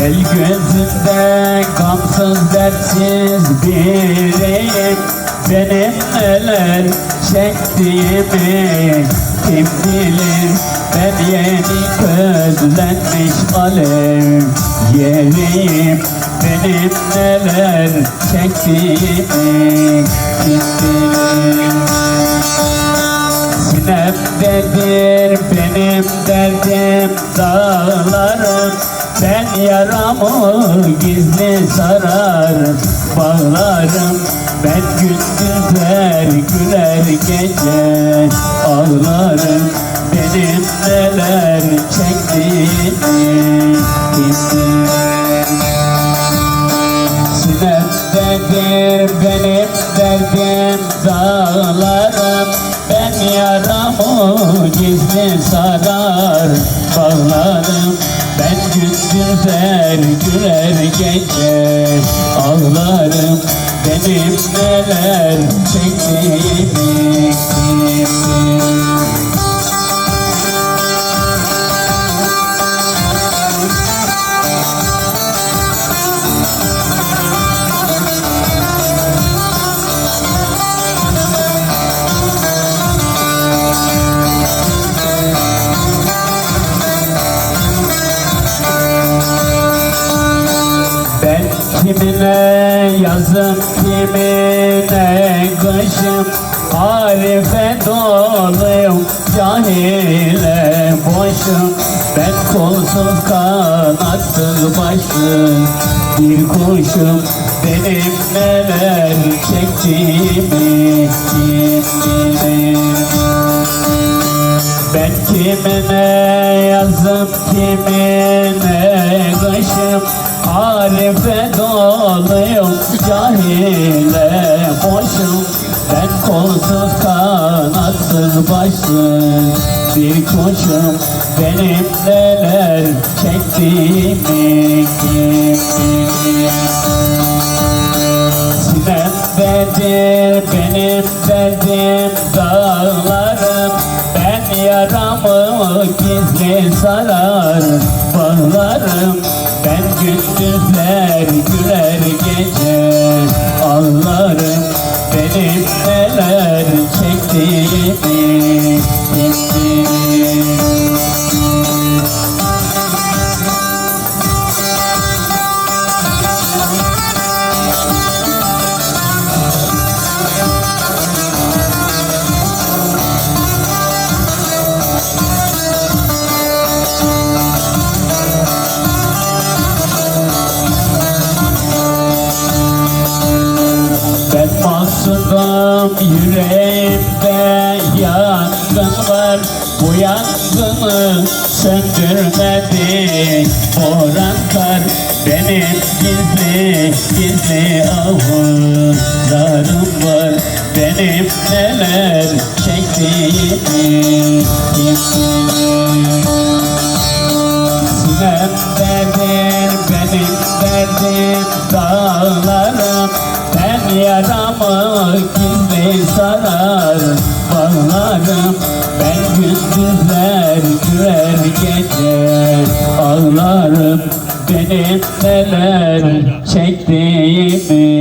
El gözünde gamsız dertsiz biriyim. Benim neler çektiğimi kim bilir? Ben yeni közlenmiş alev yeriyim Benim neler çektiğimi kim bilir Sinemdedir benim derdim dağlarım. Ben yaramı gizli sarar bağlarım. Ben gündüzler güler gece ağlarım. Benim neler çektiğimi bilir Sinemdedir benim derdim dağlarım yaramı gizli sarar bağlarım Ben gündüzler güler gece ağlarım. Benim neler çektiğimi kimine yazım kimine kışım Arife doluyum cahile boşum. Ben kolsuz kanatsız başsız bir kuşum Benim neler çektiğimi kim bilir ben kimine yazıp kimine kışım? Arife doluyum cahile boşum. Ben kolsuz kanatsız başsız bir kuşum. Benim neler çektiğimi Sinemdedir benim derdim Ben yaramı gizli sarar bağlarım. Ben gündüzler güler gece ağlarım. Benim mahsudum yüreğimde yangın var. Bu yangını söndürmedi Boran kar benim gizli gizli ahlarım var. Benim neler çektiğimi yaramı gizli sarar bağlarım Ben gündüzler güler gece ağlarım Benim neler çektiğimi